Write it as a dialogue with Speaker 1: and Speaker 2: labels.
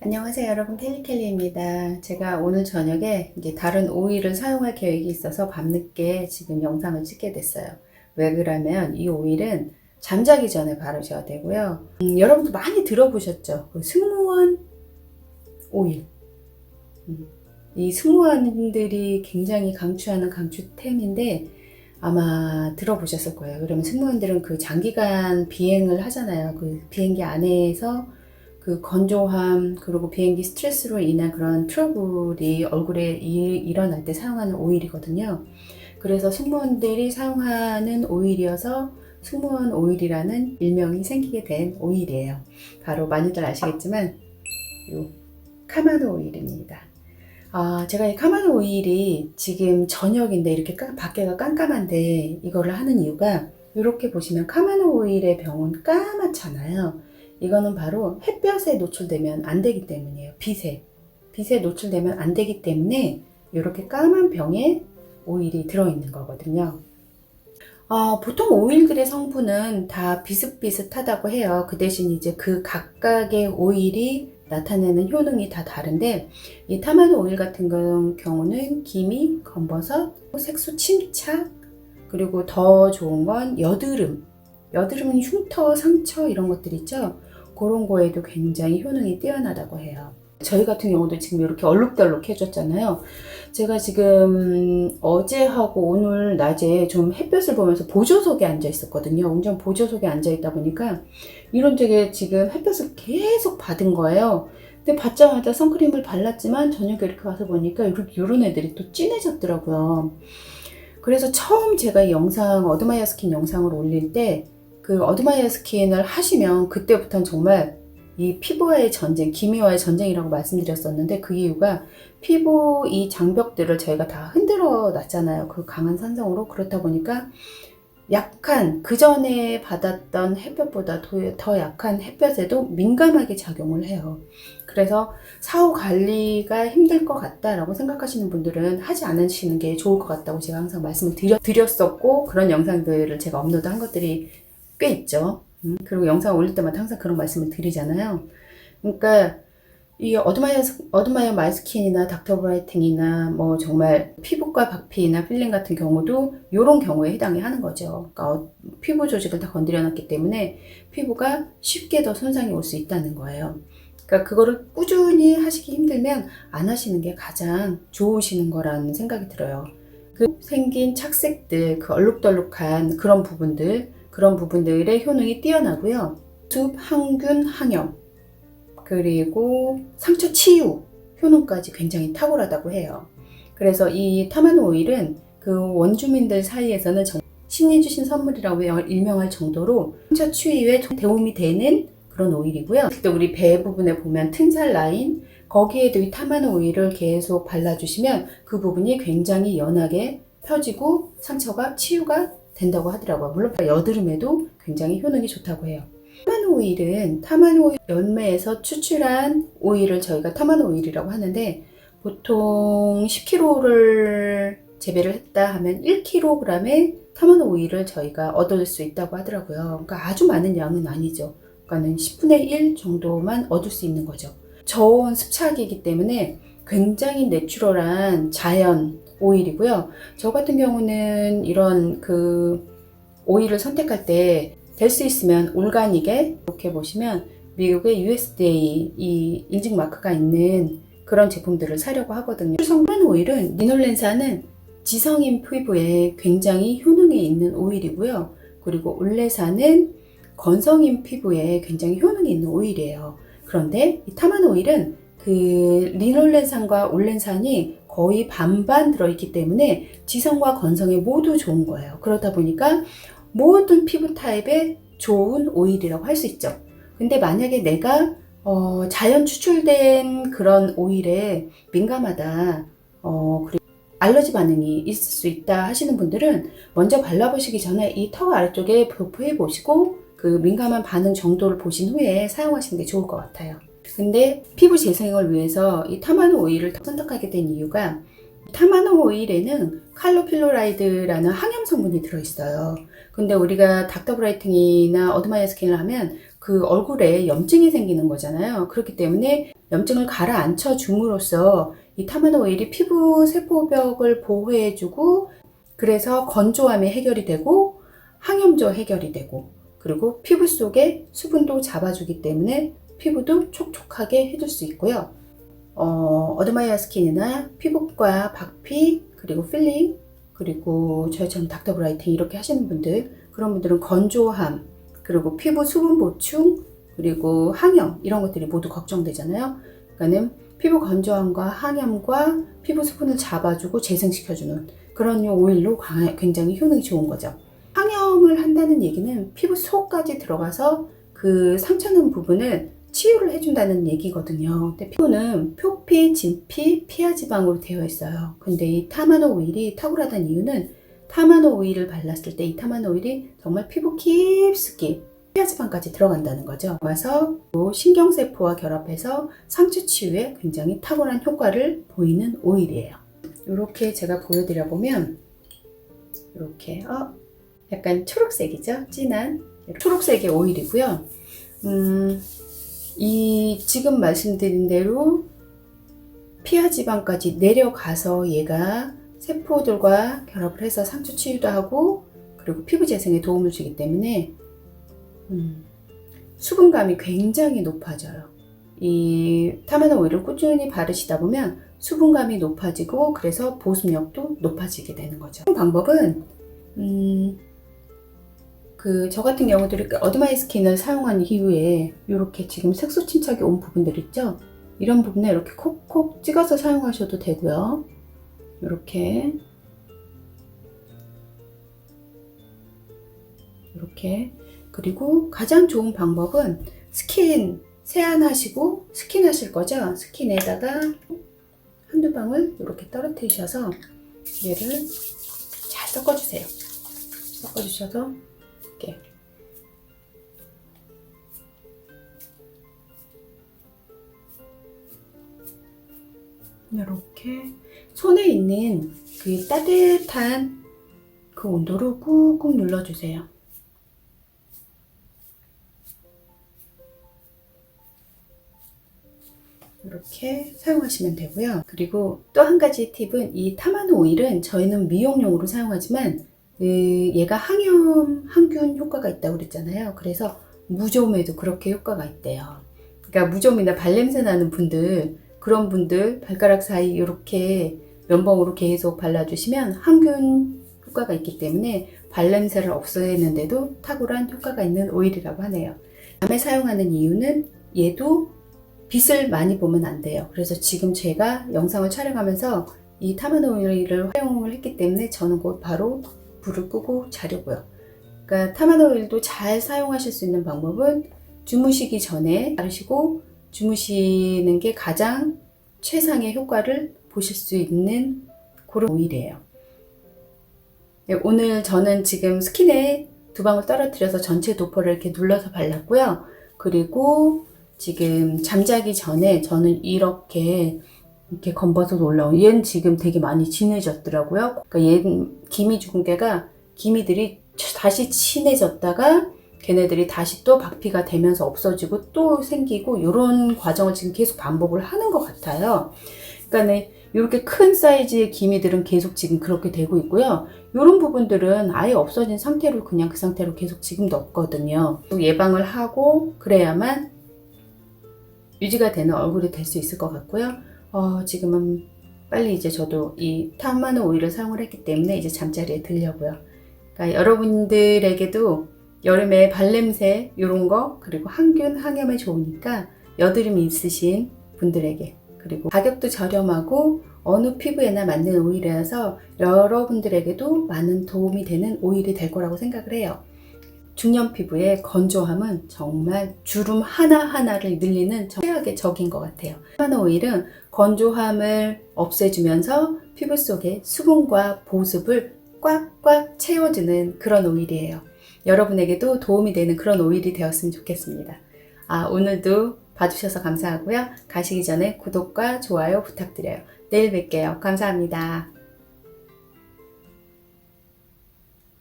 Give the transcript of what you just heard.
Speaker 1: 안녕하세요 여러분. 켈리켈리입니다. 제가 오늘 저녁에 이제 다른 오일을 사용할 계획이 있어서 밤늦게 지금 영상을 찍게 됐어요. 왜 그러면 이 오일은 잠자기 전에 바르셔야 되고요. 음, 여러분도 많이 들어보셨죠? 그 승무원 오일. 음, 이 승무원들이 굉장히 강추하는 강추템인데 아마 들어보셨을 거예요. 그러면 승무원들은 그 장기간 비행을 하잖아요. 그 비행기 안에서 그 건조함 그리고 비행기 스트레스로 인한 그런 트러블이 얼굴에 이- 일어날 때 사용하는 오일이거든요. 그래서 승무원들이 사용하는 오일이어서 승무원 오일이라는 일명이 생기게 된 오일이에요. 바로 많이들 아시겠지만 요 카마노 오일입니다. 아, 제가 이 카마노 오일이 지금 저녁인데 이렇게 깜- 밖에가 깜깜한데 이거를 하는 이유가 이렇게 보시면 카마노 오일의 병은 까맣잖아요. 이거는 바로 햇볕에 노출되면 안 되기 때문이에요. 빛에. 빛에 노출되면 안 되기 때문에 이렇게 까만 병에 오일이 들어있는 거거든요. 아, 보통 오일들의 성분은 다 비슷비슷하다고 해요. 그 대신 이제 그 각각의 오일이 나타내는 효능이 다 다른데, 이 타마노 오일 같은 경- 경우는 기미, 검버섯, 색소 침착, 그리고 더 좋은 건 여드름. 여드름은 흉터, 상처 이런 것들 있죠? 그런 거에도 굉장히 효능이 뛰어나다고 해요. 저희 같은 경우도 지금 이렇게 얼룩덜룩 해졌잖아요. 제가 지금 어제하고 오늘 낮에 좀 햇볕을 보면서 보조석에 앉아 있었거든요. 운전 보조석에 앉아 있다 보니까 이런 쪽에 지금 햇볕을 계속 받은 거예요. 근데 받자마자 선크림을 발랐지만 저녁에 이렇게 와서 보니까 이런 애들이 또 진해졌더라고요. 그래서 처음 제가 이 영상, 어드마이어 스킨 영상을 올릴 때 그 어드마이어 스킨을 하시면 그때부터는 정말 이 피부와의 전쟁, 기미와의 전쟁이라고 말씀드렸었는데 그 이유가 피부 이 장벽들을 저희가 다 흔들어 놨잖아요. 그 강한 산성으로. 그렇다 보니까 약한, 그 전에 받았던 햇볕보다 더, 더 약한 햇볕에도 민감하게 작용을 해요. 그래서 사후 관리가 힘들 것 같다라고 생각하시는 분들은 하지 않으시는 게 좋을 것 같다고 제가 항상 말씀을 드렸, 드렸었고 그런 영상들을 제가 업로드 한 것들이 꽤 있죠. 음, 그리고 영상 올릴 때마다 항상 그런 말씀을 드리잖아요. 그러니까 이 어드마이어, 어드마이어 마이스킨이나 닥터 브라이팅이나 뭐 정말 피부과 박피나 필링 같은 경우도 이런 경우에 해당이 하는 거죠. 그러니까 어, 피부 조직을 다 건드려 놨기 때문에 피부가 쉽게 더 손상이 올 수 있다는 거예요. 그러니까 그거를 꾸준히 하시기 힘들면 안 하시는 게 가장 좋으시는 거라는 생각이 들어요. 그 생긴 착색들, 그 얼룩덜룩한 그런 부분들, 그런 부분들의 효능이 뛰어나고요. 숲, 항균, 항염, 그리고 상처 치유 효능까지 굉장히 탁월하다고 해요. 그래서 이 타마노 오일은 그 원주민들 사이에서는 정- 신이 주신 선물이라고 일명할 정도로 상처 치유에 도움이 되는 그런 오일이고요. 또 우리 배 부분에 보면 튼살 라인 거기에도 이 타마노 오일을 계속 발라주시면 그 부분이 굉장히 연하게 펴지고 상처가 치유가 된다고 하더라고요. 물론 여드름에도 굉장히 효능이 좋다고 해요. 타마노 오일은 타마노 오일 열매에서 추출한 오일을 저희가 타마노 오일이라고 하는데 보통 10kg를 재배를 했다 하면 1kg의 타마노 오일을 저희가 얻을 수 있다고 하더라고요. 그러니까 아주 많은 양은 아니죠. 그러니까는 10분의 1 정도만 얻을 수 있는 거죠. 저온 습착이기 때문에 굉장히 내추럴한 자연 오일이고요. 저 같은 경우는 이런 그 오일을 선택할 때 될 수 있으면 올가닉에 이렇게 보시면 미국의 USDA 이 인증 마크가 있는 그런 제품들을 사려고 하거든요. 성분 오일은 리놀렌산은 지성인 피부에 굉장히 효능이 있는 오일이고요. 그리고 올레산은 건성인 피부에 굉장히 효능이 있는 오일이에요. 그런데 이 타만 오일은 그 리놀렌산과 올렌산이 거의 반반 들어있기 때문에 지성과 건성에 모두 좋은 거예요. 그러다 보니까 모든 피부 타입에 좋은 오일이라고 할 수 있죠. 근데 만약에 내가 어, 자연 추출된 그런 오일에 민감하다, 어, 그리고 알러지 반응이 있을 수 있다 하시는 분들은 먼저 발라보시기 전에 이 턱 아래쪽에 도포해 보시고 그 민감한 반응 정도를 보신 후에 사용하시는 게 좋을 것 같아요. 근데 피부 재생을 위해서 이 타마노 오일을 선택하게 된 이유가 타마노 오일에는 칼로필로라이드라는 항염 성분이 들어있어요. 근데 우리가 닥터 브라이팅이나 어드마이어 스킨을 하면 그 얼굴에 염증이 생기는 거잖아요. 그렇기 때문에 염증을 가라앉혀 줌으로써 이 타마노 오일이 피부 세포벽을 보호해주고 그래서 건조함이 해결이 되고 항염도 해결이 되고 그리고 피부 속에 수분도 잡아주기 때문에 피부도 촉촉하게 해줄 수 있고요. 어, 어드마이어 스킨이나 피부과 박피 그리고 필링 그리고 저희처럼 닥터 브라이팅 이렇게 하시는 분들 그런 분들은 건조함 그리고 피부 수분 보충 그리고 항염 이런 것들이 모두 걱정되잖아요. 그러니까는 피부 건조함과 항염과 피부 수분을 잡아주고 재생시켜주는 그런 요 오일로 강- 굉장히 효능이 좋은 거죠. 항염을 한다는 얘기는 피부 속까지 들어가서 그 상처난 부분을 치유를 해준다는 얘기거든요. 근데 피부는 표피, 진피, 피하 지방으로 되어 있어요. 근데 이 타마노 오일이 탁월하다는 이유는 타마노 오일을 발랐을 때 이 타마노 오일이 정말 피부 깊숙이 피하 지방까지 들어간다는 거죠. 와서 또 신경세포와 결합해서 상처 치유에 굉장히 탁월한 효과를 보이는 오일이에요. 이렇게 제가 보여드려 보면 이렇게 어 약간 초록색이죠? 진한 초록색의 오일이고요. 음, 이 지금 말씀드린 대로 피하 지방까지 내려가서 얘가 세포들과 결합을 해서 상처 치유도 하고 그리고 피부 재생에 도움을 주기 때문에 음, 수분감이 굉장히 높아져요. 이 타마노 오일을 꾸준히 바르시다 보면 수분감이 높아지고 그래서 보습력도 높아지게 되는 거죠. 방법은 음, 그 저 같은 경우도 이렇게 어드마이 스킨을 사용한 이후에 이렇게 지금 색소 침착이 온 부분들 있죠? 이런 부분에 이렇게 콕콕 찍어서 사용하셔도 되고요. 이렇게 이렇게 그리고 가장 좋은 방법은 스킨 세안하시고 스킨 하실 거죠? 스킨에다가 한두 방울 이렇게 떨어뜨리셔서 얘를 잘 섞어주세요. 섞어주셔서 이렇게 이렇게 손에 있는 그 따뜻한 그 온도로 꾹꾹 눌러주세요. 이렇게 사용하시면 되고요. 그리고 또 한 가지 팁은 이 타마노 오일은 저희는 미용용으로 사용하지만 그 얘가 항염, 항균 효과가 있다고 그랬잖아요. 그래서 무좀에도 그렇게 효과가 있대요. 그러니까 무좀이나 발냄새 나는 분들 그런 분들 발가락 사이 이렇게 면봉으로 계속 발라주시면 항균 효과가 있기 때문에 발냄새를 없애는데도 탁월한 효과가 있는 오일이라고 하네요. 밤에 사용하는 이유는 얘도 빛을 많이 보면 안 돼요. 그래서 지금 제가 영상을 촬영하면서 이 타마노 오일을 활용을 했기 때문에 저는 곧 바로 불을 끄고 자려고요. 그러니까 타마노 오일도 잘 사용하실 수 있는 방법은 주무시기 전에 바르시고 주무시는 게 가장 최상의 효과를 보실 수 있는 그런 오일이에요. 네, 오늘 저는 지금 스킨에 두 방울 떨어뜨려서 전체 도포를 이렇게 눌러서 발랐고요. 그리고 지금 잠자기 전에 저는 이렇게 이렇게 검버섯 올라온 얘는 지금 되게 많이 진해졌더라고요. 그러니까 얘는 기미 개가 기미들이 다시 친해졌다가 걔네들이 다시 또 박피가 되면서 없어지고 또 생기고 이런 과정을 지금 계속 반복을 하는 것 같아요. 그러니까 이렇게 큰 사이즈의 기미들은 계속 지금 그렇게 되고 있고요. 이런 부분들은 아예 없어진 상태로 그냥 그 상태로 계속 지금도 없거든요. 예방을 하고 그래야만 유지가 되는 얼굴이 될 수 있을 것 같고요. 어, 지금은 빨리 이제 저도 이 타마노 오일을 사용을 했기 때문에 이제 잠자리에 들려고요. 그러니까 여러분들에게도 여름에 발냄새 이런 거 그리고 항균 항염에 좋으니까 여드름이 있으신 분들에게 그리고 가격도 저렴하고 어느 피부에나 맞는 오일이라서 여러분들에게도 많은 도움이 되는 오일이 될 거라고 생각을 해요. 중년 피부의 건조함은 정말 주름 하나하나를 늘리는 최악의 적인 것 같아요. 타마노 오일은 건조함을 없애주면서 피부 속에 수분과 보습을 꽉꽉 채워주는 그런 오일이에요. 여러분에게도 도움이 되는 그런 오일이 되었으면 좋겠습니다. 아, 오늘도 봐주셔서 감사하고요. 가시기 전에 구독과 좋아요 부탁드려요. 내일 뵐게요. 감사합니다.